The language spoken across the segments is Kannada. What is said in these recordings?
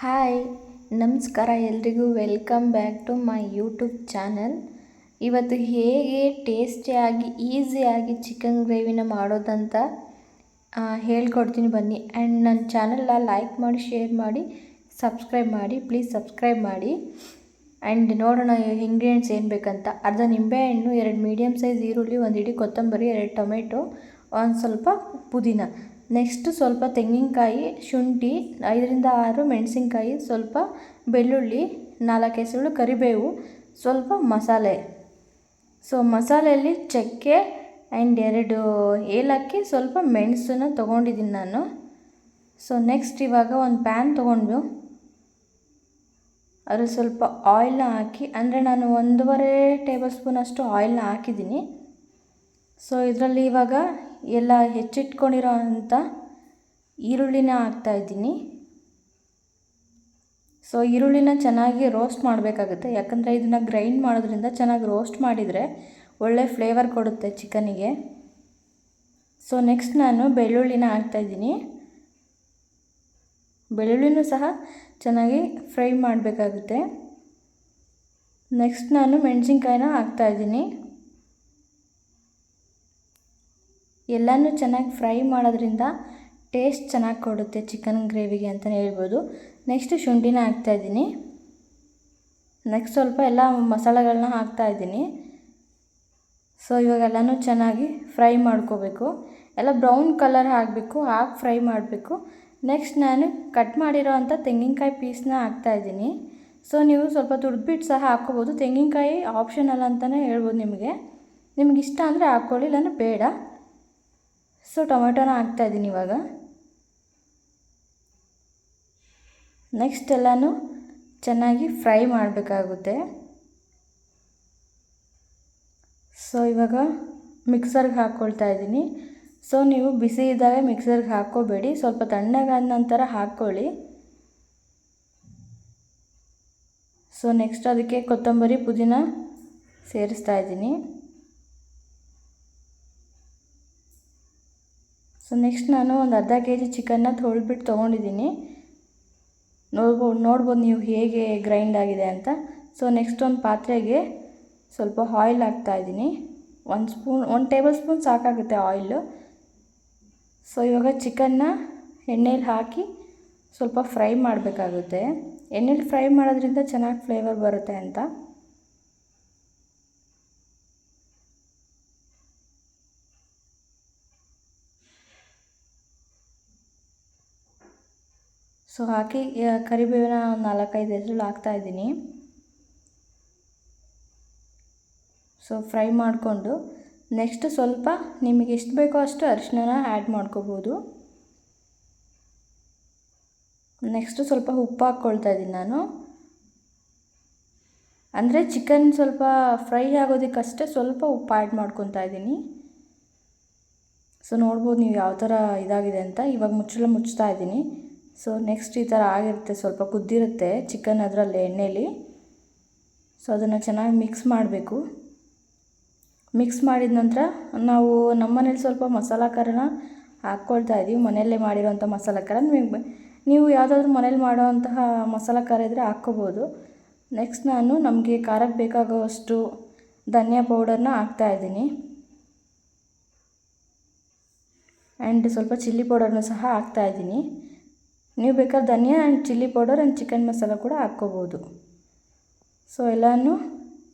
ಹಾಯ್, ನಮಸ್ಕಾರ ಎಲ್ರಿಗೂ. Welcome back to my YouTube channel ಇವತ್ತು ಹೇಗೆ ಟೇಸ್ಟಿಯಾಗಿ ಈಸಿಯಾಗಿ ಚಿಕನ್ ಗ್ರೇವಿನ ಮಾಡೋದಂತ ಹೇಳ್ಕೊಡ್ತೀನಿ ಬನ್ನಿ. ಆ್ಯಂಡ್ ನನ್ನ ಚಾನಲ್ನ ಲೈಕ್ ಮಾಡಿ ಶೇರ್ ಮಾಡಿ ಸಬ್ಸ್ಕ್ರೈಬ್ ಮಾಡಿ ಪ್ಲೀಸ್ ಸಬ್ಸ್ಕ್ರೈಬ್ ಮಾಡಿ. ಆ್ಯಂಡ್ ನೋಡೋಣ ಇಂಗ್ರೀಡಿಯೆಂಟ್ಸ್ ಏನು ಬೇಕಂತ. ಅರ್ಧ ನಿಂಬೆಹಣ್ಣು ಎರಡು ಮೀಡಿಯಮ್ ಸೈಜ್ ಈರುಳ್ಳಿ, ಒಂದು ಇಡೀ ಕೊತ್ತಂಬರಿ, ಎರಡು ಟೊಮೆಟೊ ಒಂದು ಸ್ವಲ್ಪ ಪುದೀನ. ನೆಕ್ಸ್ಟ್ ಸ್ವಲ್ಪ ತೆಂಗಿನಕಾಯಿ, ಶುಂಠಿ, ಐದರಿಂದ ಆರು ಮೆಣಸಿನ್ಕಾಯಿ, ಸ್ವಲ್ಪ ಬೆಳ್ಳುಳ್ಳಿ, ನಾಲ್ಕು ಎಸಳು ಕರಿಬೇವು, ಸ್ವಲ್ಪ ಮಸಾಲೆ. ಸೊ ಮಸಾಲೆಯಲ್ಲಿ ಚಕ್ಕೆ ಆ್ಯಂಡ್ ಎರಡು ಏಲಕ್ಕಿ, ಸ್ವಲ್ಪ ಮೆಣಸನ್ನ ತೊಗೊಂಡಿದ್ದೀನಿ ನಾನು. ಸೊ ನೆಕ್ಸ್ಟ್ ಇವಾಗ ಒಂದು ಪ್ಯಾನ್ ತೊಗೊಂಡು ಅದ್ರಲ್ಲಿ ಸ್ವಲ್ಪ ಆಯಿಲ್ನ ಹಾಕಿ, ಅಂದರೆ ನಾನು ಒಂದೂವರೆ ಟೇಬಲ್ ಸ್ಪೂನಷ್ಟು ಆಯಿಲ್ನ ಹಾಕಿದ್ದೀನಿ. ಸೊ ಇದರಲ್ಲಿ ಇವಾಗ ಎಲ್ಲ ಹೆಚ್ಚಿಟ್ಕೊಂಡಿರೋ ಅಂಥ ಈರುಳ್ಳಿನ ಹಾಕ್ತಾಯಿದ್ದೀನಿ ಸೊ ಈರುಳ್ಳಿನ ಚೆನ್ನಾಗಿ ರೋಸ್ಟ್ ಮಾಡಬೇಕಾಗುತ್ತೆ. ಯಾಕಂದರೆ ಇದನ್ನು ಗ್ರೈಂಡ್ ಮಾಡೋದ್ರಿಂದ ಚೆನ್ನಾಗಿ ರೋಸ್ಟ್ ಮಾಡಿದರೆ ಒಳ್ಳೆ ಫ್ಲೇವರ್ ಕೊಡುತ್ತೆ ಚಿಕನಿಗೆ. ಸೊ ನೆಕ್ಸ್ಟ್ ನಾನು ಬೆಳ್ಳುಳ್ಳಿನ ಹಾಕ್ತಾಯಿದ್ದೀನಿ ಬೆಳ್ಳುಳ್ಳಿನೂ ಸಹ ಚೆನ್ನಾಗಿ ಫ್ರೈ ಮಾಡಬೇಕಾಗುತ್ತೆ. ನೆಕ್ಸ್ಟ್ ನಾನು ಮೆಣಸಿನ್ಕಾಯಿನ ಹಾಕ್ತಾಯಿದ್ದೀನಿ ಎಲ್ಲನೂ ಚೆನ್ನಾಗಿ ಫ್ರೈ ಮಾಡೋದ್ರಿಂದ ಟೇಸ್ಟ್ ಚೆನ್ನಾಗಿ ಕೊಡುತ್ತೆ ಚಿಕನ್ ಗ್ರೇವಿಗೆ ಅಂತಲೇ ಹೇಳ್ಬೋದು. ನೆಕ್ಸ್ಟ್ ಶುಂಠಿನ ಹಾಕ್ತಾಯಿದ್ದೀನಿ ನೆಕ್ಸ್ಟ್ ಸ್ವಲ್ಪ ಎಲ್ಲ ಮಸಾಲೆಗಳನ್ನ ಹಾಕ್ತಾಯಿದ್ದೀನಿ ಸೊ ಇವಾಗೆಲ್ಲನೂ ಚೆನ್ನಾಗಿ ಫ್ರೈ ಮಾಡ್ಕೋಬೇಕು. ಎಲ್ಲ ಬ್ರೌನ್ ಕಲರ್ ಹಾಕಬೇಕು, ಹಾಕಿ ಫ್ರೈ ಮಾಡಬೇಕು. ನೆಕ್ಸ್ಟ್ ನಾನು ಕಟ್ ಮಾಡಿರೋ ಅಂಥ ತೆಂಗಿನಕಾಯಿ ಪೀಸ್ನ ಹಾಕ್ತಾಯಿದ್ದೀನಿ ಸೊ, ನೀವು ಸ್ವಲ್ಪ ತುರ್ದ್ಬಿಟ್ಟು ಸಹ ಹಾಕ್ಕೋಬೋದು. ತೆಂಗಿನಕಾಯಿ ಆಪ್ಷನಲ್ ಅಂತಲೇ ಹೇಳ್ಬೋದು ನಿಮಗೆ. ನಿಮ್ಗೆ ಇಷ್ಟ ಅಂದರೆ ಹಾಕ್ಕೊಳ್ಳಿ, ಇಲ್ಲಾಂದ್ರೆ ಬೇಡ. ಸೊ ಟೊಮೆಟೊನ ಹಾಕ್ತಾಯಿದ್ದೀನಿ ಇವಾಗ. ನೆಕ್ಸ್ಟ್ ಎಲ್ಲನೂ ಚೆನ್ನಾಗಿ ಫ್ರೈ ಮಾಡಬೇಕಾಗುತ್ತೆ. ಸೊ ಇವಾಗ ಮಿಕ್ಸರ್ಗೆ ಹಾಕ್ಕೊಳ್ತಾ ಇದ್ದೀನಿ. ಸೊ ನೀವು ಬಿಸಿ ಇದ್ದಾಗ ಮಿಕ್ಸರ್ಗೆ ಹಾಕ್ಕೋಬೇಡಿ. ಸ್ವಲ್ಪ ತಣ್ಣಗಾದ ನಂತರ ಹಾಕ್ಕೊಳ್ಳಿ. ಸೊ ನೆಕ್ಸ್ಟ್ ಅದಕ್ಕೆ ಕೊತ್ತಂಬರಿ ಪುದೀನ ಸೇರಿಸ್ತಾ ಇದ್ದೀನಿ. ಸೊ ನೆಕ್ಸ್ಟ್ ನಾನು ಒಂದು ಅರ್ಧ ಕೆ ಜಿ ಚಿಕನ್ನ ತೊಳ್ಬಿಟ್ಟು ತೊಗೊಂಡಿದ್ದೀನಿ ನೋಡ್ಬೋದು ನೋಡ್ಬೋದು ನೀವು ಹೇಗೆ ಗ್ರೈಂಡ್ ಆಗಿದೆ ಅಂತ. ಸೊ ನೆಕ್ಸ್ಟ್ ಒಂದು ಪಾತ್ರೆಗೆ ಸ್ವಲ್ಪ ಆಯಿಲ್ ಹಾಕ್ತಾಯಿದ್ದೀನಿ ಒಂದು ಸ್ಪೂನ್ ಒಂದು ಟೇಬಲ್ ಸ್ಪೂನ್ ಸಾಕಾಗುತ್ತೆ ಆಯಿಲು ಸೊ ಇವಾಗ ಚಿಕನ್ನ ಎಣ್ಣೆಲಿ ಹಾಕಿ ಸ್ವಲ್ಪ ಫ್ರೈ ಮಾಡಬೇಕಾಗುತ್ತೆ. ಎಣ್ಣೆಲಿ ಫ್ರೈ ಮಾಡೋದ್ರಿಂದ ಚೆನ್ನಾಗಿ ಫ್ಲೇವರ್ ಬರುತ್ತೆ ಅಂತ. ಸೊ ಹಾಕಿ ಕರಿಬೇವಿನ ನಾಲ್ಕೈದು ಹೆಸರು ಹಾಕ್ತಾಯಿದ್ದೀನಿ ಸೊ ಫ್ರೈ ಮಾಡಿಕೊಂಡು, ನೆಕ್ಸ್ಟ್ ಸ್ವಲ್ಪ ನಿಮಗೆ ಎಷ್ಟು ಬೇಕೋ ಅಷ್ಟು ಅರಿಶಿನ ಆ್ಯಡ್ ಮಾಡ್ಕೋಬೋದು. ನೆಕ್ಸ್ಟ್ ಸ್ವಲ್ಪ ಉಪ್ಪು ಹಾಕ್ಕೊಳ್ತಾ ಇದ್ದೀನಿ ನಾನು. ಅಂದರೆ ಚಿಕನ್ ಸ್ವಲ್ಪ ಫ್ರೈ ಆಗೋದಕ್ಕಷ್ಟೇ ಸ್ವಲ್ಪ ಉಪ್ಪು ಆ್ಯಡ್ ಮಾಡ್ಕೊತಾ ಇದ್ದೀನಿ. ಸೊ ನೋಡ್ಬೋದು ನೀವು ಯಾವ ಥರ ಇದಾಗಿದೆ ಅಂತ. ಇವಾಗ ಮುಚ್ಚಳ ಮುಚ್ತಾ ಇದ್ದೀನಿ. ಸೊ ನೆಕ್ಸ್ಟ್ ಈ ಥರ ಆಗಿರುತ್ತೆ. ಸ್ವಲ್ಪ ಕುದ್ದಿರುತ್ತೆ. ಚಿಕನ್ ಅದರಲ್ಲಿ ಎಣ್ಣೆಲಿ. ಸೊ ಅದನ್ನು ಚೆನ್ನಾಗಿ ಮಿಕ್ಸ್ ಮಾಡಬೇಕು. ಮಿಕ್ಸ್ ಮಾಡಿದ ನಂತರ ನಾವು ನಮ್ಮ ಮನೇಲಿ ಸ್ವಲ್ಪ ಮಸಾಲ ಖಾರನ ಹಾಕ್ಕೊಳ್ತಾ ಇದ್ದೀವಿ ಮನೆಯಲ್ಲೇ ಮಾಡಿರೋಂಥ ಮಸಾಲ ಖಾರ. ನಿಮಗೆ ನೀವು ಯಾವುದಾದ್ರೂ ಮನೇಲಿ ಮಾಡೋವಂತಹ ಮಸಾಲ ಖಾರ ಇದ್ದರೆ ಹಾಕ್ಕೋಬೋದು. ನೆಕ್ಸ್ಟ್ ನಾನು ನಮಗೆ ಖಾರಕ್ಕೆ ಬೇಕಾಗುವಷ್ಟು ಧನಿಯಾ ಪೌಡರ್ನ ಹಾಕ್ತಾಯಿದ್ದೀನಿ ಆ್ಯಂಡ್ ಸ್ವಲ್ಪ ಚಿಲ್ಲಿ ಪೌಡರ್ನ ಸಹ ಹಾಕ್ತಾಯಿದ್ದೀನಿ ನೀವು ಬೇಕಾದ್ರೆ ಧನಿಯಾ and chilli powder and chicken masala ಕೂಡ ಹಾಕ್ಕೋಬೋದು. ಸೊ, ಎಲ್ಲನೂ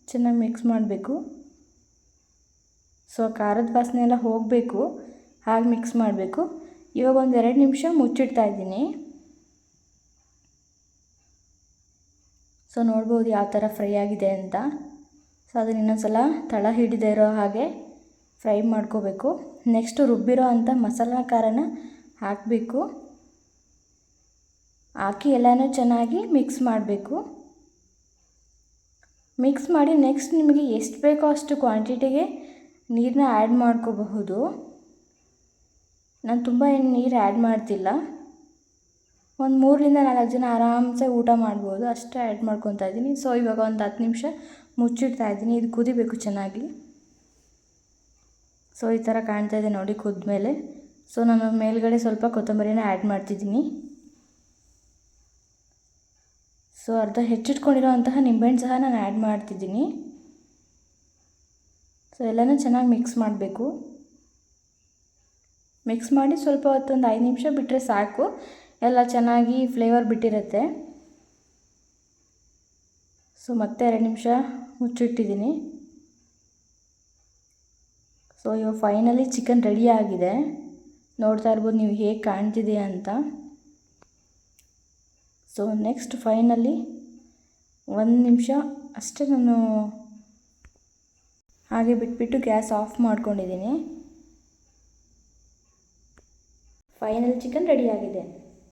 ಚೆನ್ನಾಗಿ ಮಿಕ್ಸ್ ಮಾಡಬೇಕು. ಸೊ, ಖಾರದ ವಾಸನೆ ಎಲ್ಲ ಹೋಗಬೇಕು. ಹಾಗೆ ಮಿಕ್ಸ್ ಮಾಡಬೇಕು. ಇವಾಗ ಒಂದು ಎರಡು ನಿಮಿಷ ಮುಚ್ಚಿಡ್ತಾ ಇದ್ದೀನಿ. ಸೊ, ನೋಡ್ಬೋದು ಯಾವ ಥರ ಫ್ರೈ ಆಗಿದೆ ಅಂತ. ಸೊ, ಅದನ್ನ ಇನ್ನೊಂದ್ಸಲ ತಳ ಹಿಡಿದೇ ಇರೋ ಹಾಗೆ ಫ್ರೈ ಮಾಡ್ಕೋಬೇಕು. ನೆಕ್ಸ್ಟು ರುಬ್ಬಿರೋ ಅಂಥ ಮಸಾಲ ಖಾರನ ಹಾಕಬೇಕು. ಹಾಕಿ ಎಲ್ಲನೂ ಚೆನ್ನಾಗಿ ಮಿಕ್ಸ್ ಮಾಡಬೇಕು. ಮಿಕ್ಸ್ ಮಾಡಿ ನೆಕ್ಸ್ಟ್ ನಿಮಗೆ ಎಷ್ಟು ಬೇಕೋ ಅಷ್ಟು ಕ್ವಾಂಟಿಟಿಗೆ ನೀರನ್ನ ಆ್ಯಡ್ ಮಾಡ್ಕೋಬಹುದು. ನಾನು ತುಂಬ ಏನು ನೀರು ಆ್ಯಡ್ ಮಾಡ್ತಿಲ್ಲ. ಒಂದು ಮೂರರಿಂದ ನಾಲ್ಕು ಜನ ಆರಾಮ್ಸೆ ಊಟ ಮಾಡ್ಬೋದು. ಅಷ್ಟೇ ಆ್ಯಡ್ ಮಾಡ್ಕೊತಾ ಇದ್ದೀನಿ. ಸೊ ಇವಾಗ ಒಂದು ಹತ್ತು ನಿಮಿಷ ಮುಚ್ಚಿಡ್ತಾ ಇದ್ದೀನಿ. ಇದು ಕುದಿಬೇಕು ಚೆನ್ನಾಗಿ. ಸೊ ಈ ಥರ ಕಾಣ್ತಾ ಇದೆ ನೋಡಿ ಕುದ್ಮೇಲೆ. ಸೊ ನಾನು ಮೇಲ್ಗಡೆ ಸ್ವಲ್ಪ ಕೊತ್ತಂಬರಿನ ಆ್ಯಡ್ ಮಾಡ್ತಿದ್ದೀನಿ. ಸೊ ಅರ್ಧ ಹೆಚ್ಚಿಟ್ಕೊಂಡಿರೋ ಅಂತಹ ನಿಂಬೆಹಣ್ಣು ಸಹ ನಾನು ಆ್ಯಡ್ ಮಾಡ್ತಿದ್ದೀನಿ. ಸೊ ಎಲ್ಲನೂ ಚೆನ್ನಾಗಿ ಮಿಕ್ಸ್ ಮಾಡಬೇಕು. ಮಿಕ್ಸ್ ಮಾಡಿ ಸ್ವಲ್ಪ ಹೊತ್ತೊಂದು ಐದು ನಿಮಿಷ ಬಿಟ್ಟರೆ ಸಾಕು. ಎಲ್ಲ ಚೆನ್ನಾಗಿ ಫ್ಲೇವರ್ ಬಿಟ್ಟಿರುತ್ತೆ. ಸೊ ಮತ್ತೆ ಎರಡು ನಿಮಿಷ ಮುಚ್ಚಿಟ್ಟಿದ್ದೀನಿ. ಸೊ ಇವಾಗ ಫೈನಲಿ ಚಿಕನ್ ರೆಡಿ ಆಗಿದೆ. ನೋಡ್ತಾ ಇರ್ಬೋದು ನೀವು ಹೇಗೆ ಕಾಣ್ತಿದೆ ಅಂತ. ಸೊ ನೆಕ್ಸ್ಟ್ ಫೈನಲಿ ಒಂದು ನಿಮಿಷ ಅಷ್ಟೇ ನಾನು ಹಾಗೆ ಬಿಟ್ಬಿಟ್ಟು ಗ್ಯಾಸ್ ಆಫ್ ಮಾಡ್ಕೊಂಡಿದ್ದೀನಿ. ಫೈನಲ್ ಚಿಕನ್ ರೆಡಿ ಆಗಿದೆ.